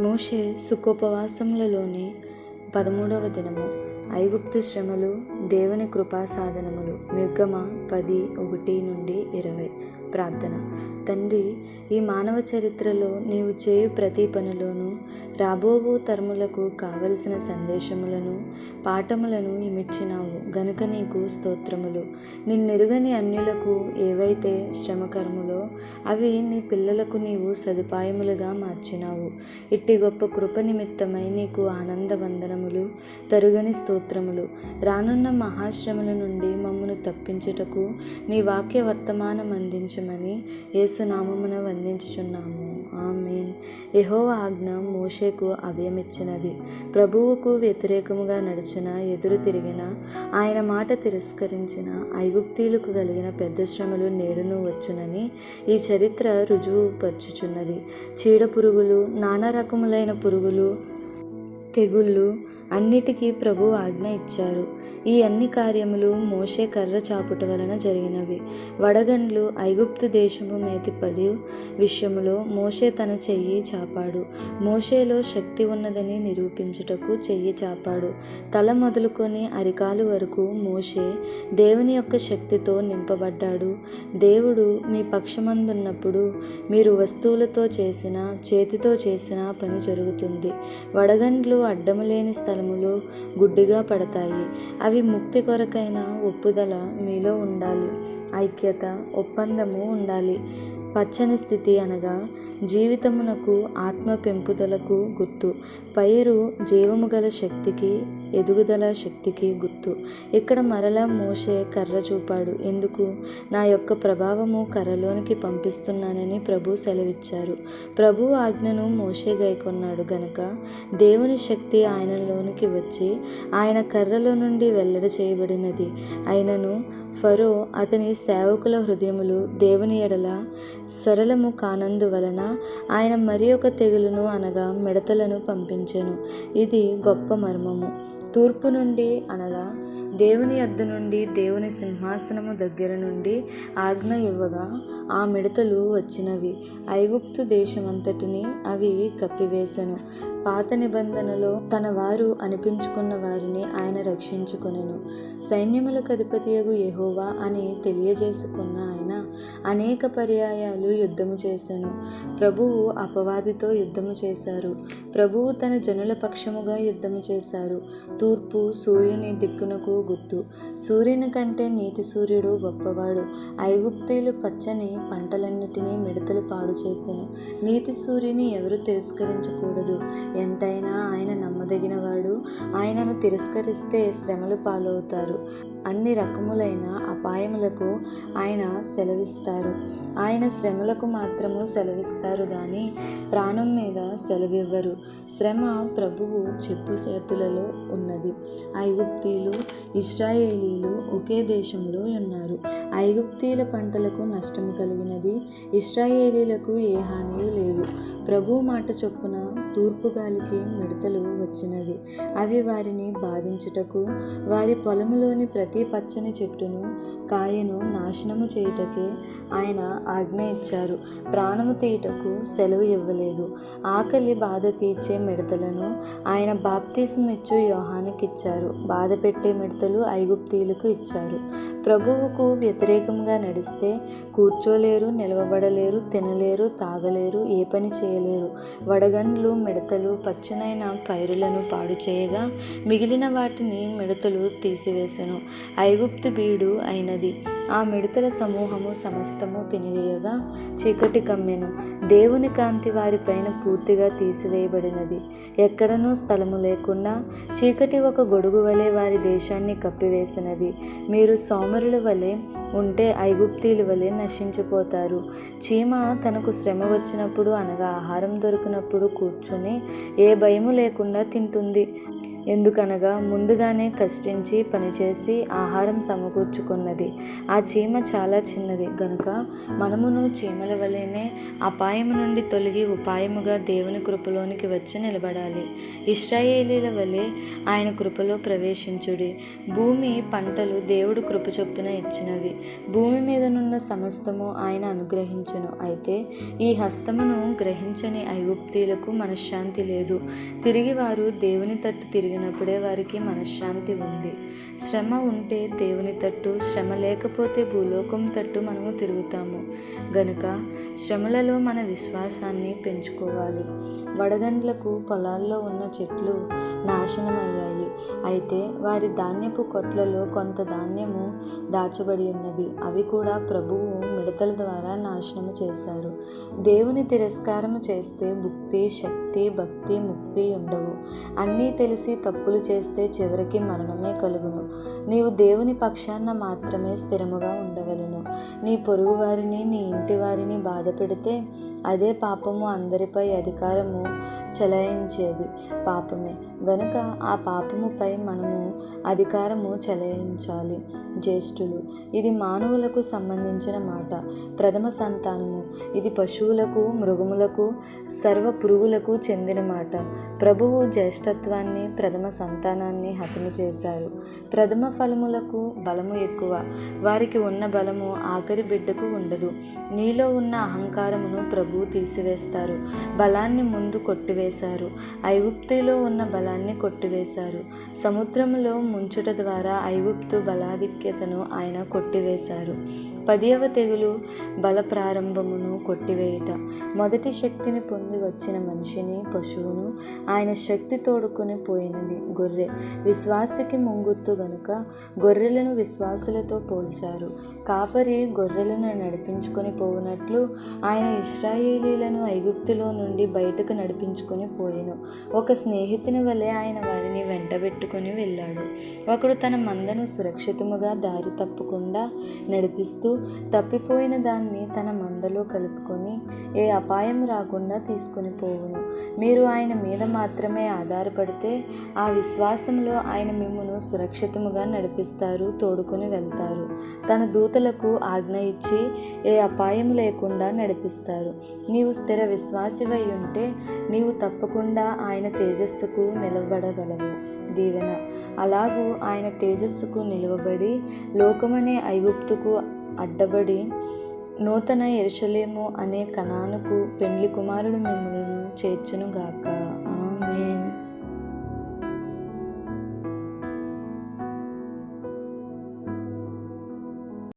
మోషే సుఖోపవాసములలోని పదమూడవ దినము ఐగుప్తు శ్రమలు దేవుని కృపా సాధనములు నిర్గమ పది ఒకటి నుండి ఇరవై. ప్రార్థన. తండ్రి ఈ మానవ చరిత్రలో నీవు చేయు ప్రతి పనిలోనూ రాబోవు తరములకు కావలసిన సందేశములను పాఠములను ఇమిచ్చినావు. గనుక నీకు స్తోత్రములు. నిన్నెరుగని అన్యులకు ఏవైతే శ్రమకరములో అవి నీ పిల్లలకు నీవు సదుపాయములుగా మార్చినావు. ఇట్టి గొప్ప కృప నిమిత్తమై నీకు ఆనంద వందనములు తరుగని స్తోత్రములు. రానున్న మహాశ్రమల నుండి మమ్మను తప్పించుటకు నీ వాక్య వర్తమానం అందించమని యేసునామమున వందించుచున్నాము. ఆమెన్. యహో ఆజ్ఞ మోషేకు అభయమిచ్చినది. ప్రభువుకు వ్యతిరేకముగా నడిచిన ఎదురు తిరిగిన ఆయన మాట తిరస్కరించిన ఐగుప్తీలకు కలిగిన పెద్ద శ్రమలు నేడును వచ్చునని ఈ చరిత్ర రుజువు పరుచుచున్నది చీడ పురుగులు నానా రకములైన పురుగులు తెగుళ్ళు అన్నిటికీ ప్రభు ఆజ్ఞ ఇచ్చారు. ఈ అన్ని కార్యములు మోషే కర్ర చాపుట వలన జరిగినవి. వడగండ్లు ఐగుప్తు దేశము మేతిపడి విషయంలో మోషే తన చెయ్యి చాపాడు. మోషేలో శక్తి ఉన్నదని నిరూపించుటకు చెయ్యి చాపాడు. తల మొదలుకొని అరికాలు వరకు మోషే దేవుని యొక్క శక్తితో నింపబడ్డాడు. దేవుడు మీ పక్షమందున్నప్పుడు మీరు వస్తువులతో చేసిన చేతితో చేసిన పని జరుగుతుంది. వడగండ్లు అడ్డము లేని స్థలములో గుడ్డిగా పడతాయి. అవి ముక్తి కొరకైన ఒప్పుదల మీలో ఉండాలి. ఐక్యత ఒప్పందము ఉండాలి. పచ్చని స్థితి అనగా జీవితమునకు ఆత్మ పెంపుదలకు గుర్తు. పైరు జీవము గల శక్తికి ఎదుగుదల శక్తికి గుర్తు. ఇక్కడ మరలా మోషే కర్ర చూపాడు. ఎందుకు? నా యొక్క ప్రభావము కర్రలోనికి పంపిస్తున్నానని ప్రభు సెలవిచ్చారు. ప్రభు ఆజ్ఞను మోషే గైకొన్నాడు గనక దేవుని శక్తి ఆయనలోనికి వచ్చి ఆయన కర్రలో నుండి వెల్లడి చేయబడినది. అయినను ఫరో అతని సేవకుల హృదయములు దేవుని ఎడల సరళము కానందువలన ఆయన మరి ఒక తెగులును అనగా మిడతలను పంపించెను. ఇది గొప్ప మర్మము. తూర్పు నుండి అనగా దేవుని అద్దు నుండి దేవుని సింహాసనము దగ్గర నుండి ఆజ్ఞ ఇవ్వగా ఆ మిడతలు వచ్చినవి. ఐగుప్తు దేశమంతటిని అవి కప్పివేశను పాత నిబంధనలో తన వారు అనిపించుకున్న వారిని ఆయన రక్షించుకొనెను. సైన్యములకు అధిపతియగు ఎహోవా అని తెలియజేసుకున్న ఆయన అనేక పర్యాయాలు యుద్ధము చేశాను ప్రభువు అపవాదితో యుద్ధము చేశారు. ప్రభువు తన జనుల పక్షముగా యుద్ధము చేశారు. తూర్పు సూర్యుని దిక్కునకు గుర్తు సూర్యుని కంటే నీతి సూర్యుడు గొప్పవాడు. ఐగుప్తీలు పచ్చని పంటలన్నిటినీ మిడతలు పాడు చేశాను నీతి సూర్యుని ఎవరు తిరస్కరించకూడదు. ఎంతైనా ఆయన నమ్మదగినవాడు. ఆయనను తిరస్కరిస్తే శ్రమలు పాలవుతారు. అన్ని రకములైన అపాయములకు ఆయన సెలవిస్తారు. ఆయన శ్రమలకు మాత్రము సెలవిస్తారు కానీ ప్రాణం మీద సెలవివ్వరు. శ్రమ ప్రభువు చెప్పు చేతులలో ఉన్నది. ఐగుప్తీలు ఇస్రాయేలీలు ఒకే దేశంలో ఉన్నారు. ఐగుప్తీల పంటలకు నష్టము కలిగినది ఇస్రాయేలీలకు ఏ హాని లేదు. ప్రభు మాట చొప్పున తూర్పు గాలికి మిడతలు వచ్చినవి. అవి వారిని బాధించుటకు వారి పొలములోని ప్రతి పచ్చని చెట్టును కాయను నాశనము చేయుటకే ఆయన ఆజ్ఞ ఇచ్చారు. ప్రాణము తీయుటకు సెలవు ఇవ్వలేదు. ఆకలి బాధ తీర్చే మిడతలను ఆయన బాప్తీసం ఇచ్చు యోహానికి ఇచ్చారు బాధ పెట్టే మిడతలు ఐగుప్తీయులకు ఇచ్చారు. ప్రభువుకు వ్యతిరేకంగా నడిస్తే కూర్చోలేరు నిలవబడలేరు తినలేరు తాగలేరు ఏ పని చేయలేరు. వడగండ్లు మిడతలు పచ్చనైన పైరులను పాడు చేయగా మిగిలిన వాటిని మిడతలు తీసివేసెను. ఐగుప్తు బీడు అయినది. ఆ మిడతల సమూహము సమస్తము తినివేయగా చీకటి కమ్మెను. దేవుని కాంతి వారిపైన పూర్తిగా తీసివేయబడినది. ఎక్కడనూ స్థలము లేకుండా చీకటి ఒక గొడుగు వలె వారి దేశాన్ని కప్పివేసినది. మీరు సోమరుల వలె ఉంటే ఐగుప్తీల వలె నశించిపోతారు. చీమ తనకు శ్రమ వచ్చినప్పుడు అనగా ఆహారం దొరికినప్పుడు కూర్చుని ఏ భయము లేకుండా తింటుంది. ఎందుకనగా ముందుగానే కష్టించి పనిచేసి ఆహారం సమకూర్చుకున్నది. ఆ చీమ చాలా చిన్నది. గనుక మనమును చీమల వలెనే అపాయము నుండి తొలగి ఉపాయముగా దేవుని కృపలోనికి వచ్చి నిలబడాలి. ఇస్రాయేలీల వలె ఆయన కృపలో ప్రవేశించుడి. భూమి పంటలు దేవుడు కృప చొప్పున ఇచ్చినవి. భూమి మీదనున్న సమస్తము ఆయన అనుగ్రహించను. అయితే ఈ హస్తమును గ్రహించని ఐగుప్తీలకు మనశ్శాంతి లేదు. తిరిగి వారు దేవుని తట్టు తిరిగినప్పుడే వారికి మనశ్శాంతి ఉంది. శ్రమ ఉంటే దేవుని తట్టు శ్రమ లేకపోతే భూలోకం తట్టు మనము తిరుగుతాము. గనుక శ్రమలలో మన విశ్వాసాన్ని పెంచుకోవాలి. వడగండ్లకు పొలాల్లో ఉన్న చెట్లు నాశనమయ్యాయి. అయితే వారి ధాన్యపు కొట్లలో కొంత ధాన్యము దాచబడి ఉన్నది. అవి కూడా ప్రభువు మిడతల ద్వారా నాశనము చేశారు. దేవుని తిరస్కారము చేస్తే భుక్తి శక్తి భక్తి ముక్తి ఉండవు. అన్నీ తెలిసి తప్పులు చేస్తే చివరికి మరణమే కలుగును. నీవు దేవుని పక్షాన మాత్రమే స్థిరముగా ఉండవలను. నీ పొరుగు వారిని నీ ఇంటి వారిని బాధ పెడితే అదే పాపము అందరిపై అధికారము చెలాయించేది పాపమే. గనుక ఆ పాపముపై మనము అధికారము చెలాయించాలి. జ్యేష్ఠులు ఇది మానవులకు సంబంధించిన మాట. ప్రథమ సంతానము ఇది పశువులకు మృగములకు సర్వ పురుగులకు చెందిన మాట. ప్రభువు జ్యేష్ఠత్వాన్ని ప్రథమ సంతానాన్ని హతము చేశారు. ప్రథమ ఫలములకు బలము ఎక్కువ. వారికి ఉన్న బలము ఆఖరి బిడ్డకు ఉండదు. నీలో ఉన్న అహంకారమును ప్రభు తీసివేస్తారు. బలాన్ని ముందు కొట్టివేశారు. ఐగుప్తులో ఉన్న బలాన్ని కొట్టివేశారు. సముద్రంలో ముంచుట ద్వారా ఐగుప్తు బలాధిక్యతను ఆయన కొట్టివేశారు. పదియవ తెగులు బల ప్రారంభమును కొట్టివేయుట. మొదటి శక్తిని పొంది వచ్చిన మనిషిని పశువును ఆయన శక్తి తోడుకొని పోయినది గొర్రె. విశ్వాసకి ముంగుత్తు గనుక గొర్రెలను విశ్వాసులతో పోల్చారు. కాపరి గొర్రెలను నడిపించుకొని పోవునట్లు ఆయన ఇస్రాయేలీలను ఐగుప్తులో నుండి బయటకు నడిపించుకొని పోయెను. ఒక స్నేహితుని వలె ఆయన వారిని వెంటబెట్టుకొని వెళ్ళాడు. ఒకడు తన మందను సురక్షితముగా దారి తప్పకుండా నడిపిస్తూ తప్పిపోయిన దాన్ని తన మందలో కలుపుకొని ఏ అపాయం రాకుండా తీసుకొని పోవును. మీరు ఆయన మీద మాత్రమే ఆధారపడితే ఆ విశ్వాసంలో ఆయన మిమ్మను సురక్షితముగా నడిపిస్తారు తోడుకొని వెళ్తారు. తన దూతలకు ఆజ్ఞ ఇచ్చి ఏ అపాయం లేకుండా నడిపిస్తారు. నీవు స్థిర విశ్వాసివై ఉంటే నీవు తప్పకుండా ఆయన తేజస్సుకు నిలబడగలవు. దీవెన. అలాగూ ఆయన తేజస్సుకు నిలువబడి లోకమనే ఐగుప్తుకు అడ్డబడి నూతన ఎరుషలేము అనే కణానుకు పెండ్లి కుమారుడు మిమ్మల్ని చేర్చునుగాక. ఆమేన్.